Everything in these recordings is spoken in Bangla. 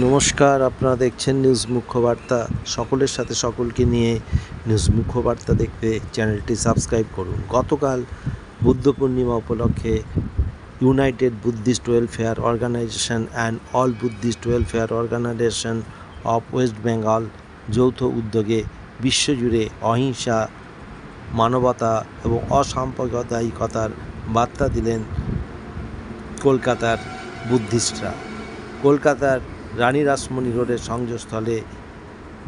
নমস্কার, আপনারা দেখছেন নিউজ মুখ্যবার্তা। সকলের সাথে সকলকে নিয়ে নিউজ মুখ্যবার্তা দেখতে চ্যানেলটি সাবস্ক্রাইব করুন। গতকাল বুদ্ধ পূর্ণিমা উপলক্ষে united Buddhist welfare organisation and all Buddhist welfare organisation of West Bengal যৌথ উদ্যোগে বিশ্বজুড়ে অহিংসা, মানবতা এবং অসাম্প্রদায়িকতার বার্তা দিলেন কলকাতার বুদ্ধিস্টরা। কলকাতার রানী রাসমণি রোডের সংযোগস্থলে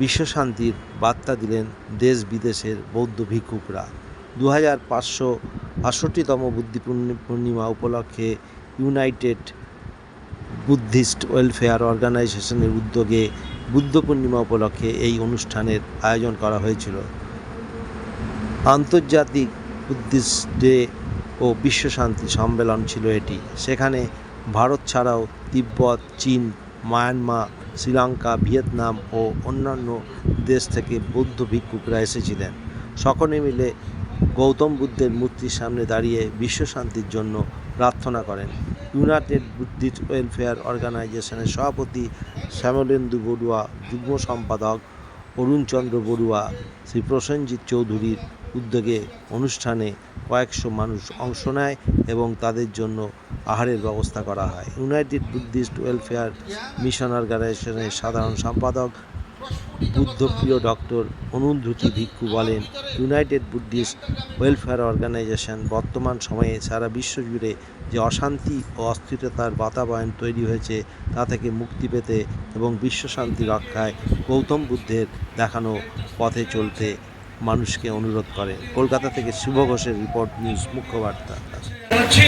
বিশ্বশান্তির বার্তা দিলেন দেশ বিদেশের বৌদ্ধ ভিক্ষুকরা। দু হাজার পাঁচশো বাষট্টিতম বুদ্ধি পূর্ণিমা উপলক্ষে ইউনাইটেড বুদ্ধিস্ট ওয়েলফেয়ার অর্গানাইজেশনের উদ্যোগে বুদ্ধ পূর্ণিমা উপলক্ষে এই অনুষ্ঠানের আয়োজন করা হয়েছিল। আন্তর্জাতিক বুদ্ধিস্ট ডে ও বিশ্বশান্তি সম্মেলন ছিল এটি। সেখানে ভারত ছাড়াও তিব্বত, চীন মায়ানমার, শ্রীলঙ্কা, ভিয়েতনাম ও অন্যান্য দেশ থেকে বৌদ্ধ ভিক্ষুকরা এসেছিলেন। সকলে মিলে গৌতম বুদ্ধের মূর্তির সামনে দাঁড়িয়ে বিশ্বশান্তির জন্য প্রার্থনা করেন। ইউনাইটেড বুদ্ধিস্ট ওয়েলফেয়ার অর্গানাইজেশনের সভাপতি শ্যামলেন্দু বড়ুয়া, যুগ্ম সম্পাদক অরুণচন্দ্র বড়ুয়া, শ্রী প্রসেনজিৎ চৌধুরীর উদ্যোগে অনুষ্ঠানে কয়েকশো মানুষ অংশ নেয় এবং তাদের জন্য আহারের ব্যবস্থা করা হয়। ইউনাইটেড বুদ্ধিস্ট ওয়েলফেয়ার মিশন অর্গানাইজেশনের সাধারণ সম্পাদক, বুদ্ধপ্রিয় ডক্টর অনুদ্রুতি ভিক্ষু বলেন ইউনাইটেড বুদ্ধিস্ট ওয়েলফেয়ার অর্গানাইজেশন বর্তমান সময়ে সারা বিশ্ব জুড়ে যে অশান্তি ও অস্থিরতার বাতাবরণ তৈরি হয়েছে, তা থেকে মুক্তি পেতে এবং বিশ্বশান্তি রক্ষায় গৌতম বুদ্ধের দেখানো পথে চলতে মানুষকে অনুরোধ করে কলকাতা থেকে শুভ ঘোষের রিপোর্ট নিউজ মুখ্যবার্তা হচ্ছে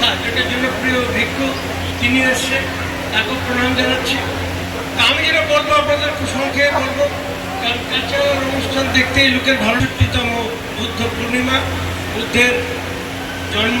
হ্যাঁ জনপ্রিয় ভিক্ষু, তিনি এসছে তাকেও প্রণাম জানাচ্ছি। আমি যেটা বলব, আপনাদের সংক্ষেপে বলব, কারণ কালচারাল অনুষ্ঠান দেখতেই লোকের ভালোষট্টিতম বুদ্ধ পূর্ণিমা, বুদ্ধের জন্ম।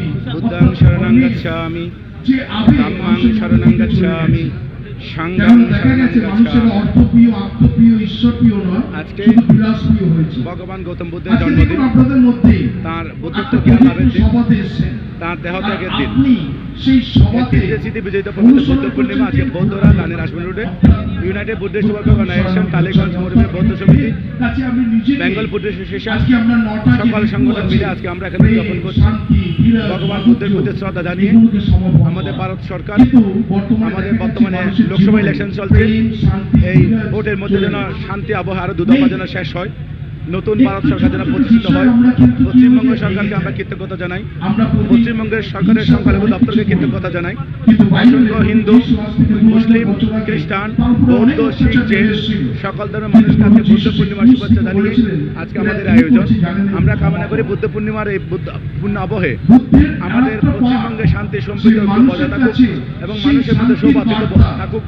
শরণং গচ্ছামি শরণং গচ্ছামি আজকে ভগবান গৌতম বুদ্ধের জন্মদিন। তার বুদ্ধত্ব জ্ঞান লাভের দিন সভাতে এসেছেন। তার দেহ ত্যাগের দিন। বিজয়িত বুদ্ধ পূর্ণিমা আজকে বৌদ্ধরা রোডে ইউনাইটেড বুদ্ধিস্ট অর্গানাইজেশন বৌদ্ধ সমিতি বেঙ্গল অ্যাসোসিয়েশন সকল সংগঠন মিলে আজকে আমরা এখানে উদযাপন করছি। ভগবান বুদ্ধের প্রতি শ্রদ্ধা জানিয়ে আমাদের ভারত সরকার আমাদের বর্তমানে লোকসভা ইলেকশন চলছে। এই ভোটের মধ্যে যেন শান্তি আবহাওয়া আরও দুদফা যেন শেষ হয়। নতুন ভারত সরকার যেন প্রতিষ্ঠিত হয় পশ্চিমবঙ্গ সরকারকে আমরা কৃতজ্ঞতা জানাই পশ্চিমবঙ্গের সরকারের সংখ্যালঘু দপ্তরকে কৃতজ্ঞতা জানাই। অসংখ্য হিন্দু মুসলিম খ্রিস্টান বৌদ্ধ শিখ জৈন সকল ধর্মের মানুষকে আজকে বুদ্ধ পূর্ণিমার শুভেচ্ছা জানিয়ে আজকে আমাদের আয়োজন। আমরা কামনা করি বুদ্ধ পূর্ণিমার এই বুদ্ধ পূর্ণ আবহে আমাদের পশ্চিমবঙ্গে শান্তি সম্প্রীতি বজায় থাকুক এবং মানুষের মধ্যে সৌভাতৃত্ব থাকুক।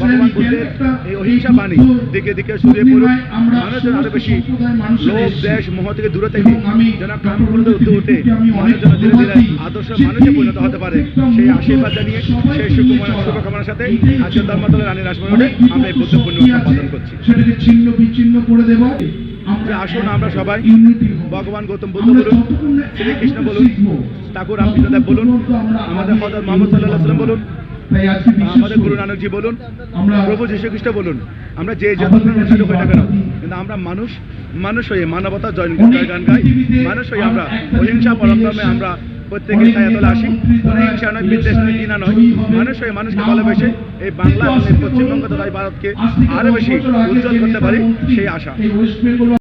ভগবান বুদ্ধের এই অহিংসা বাণী দিকে দিকে ছড়িয়ে পড়ুক। মানুষ যেন আরও বেশি লোভ দেশ মোহ থেকে দূরে থেকে যেন কামগুলোতে উঠে উঠে মানুষ যেন ধীরে ধীরে আদর্শ মানুষে পরিণত হতে পারে। সেই আশীর্বাদ জানিয়ে সেই শুভকামনার সাথে ধর্মতলা রানী আমরা এই বুদ্ধ পূর্ণিমা সম্পাদন করছি। সেটাকে ছিন্ন বিচ্ছিন্ন করে দেব আসুন আমরা সবাই ভগবান গৌতম বুদ্ধ বলুন শ্রীকৃষ্ণ বলুন ঠাকুর রামকৃষ্ণদেব বলুন আমাদের হজরত মোহাম্মদ সাল্লাহ সাল্লাম বলুন আমাদের গুরু নানকজি বলুন প্রভু যীশু খ্রিস্ট বলুন আমরা যে যত হই না। কিন্তু আমরা মানুষ মানুষ হয়ে মানবতা জয় গান গাই। মানুষ হয়ে আমরা অহিংসা পরাক্রমে আমরা প্রত্যেকে ছায়াতলে আসি। অহিংসা নয়, বিদ্বেষ নয় কিনা নয়। মানুষ হয়ে মানুষকে ভালোবেসে এই বাংলা পশ্চিমবঙ্গ তথা ভারতকে আরও বেশি উজ্জ্বল করতে পারি, সেই আশা।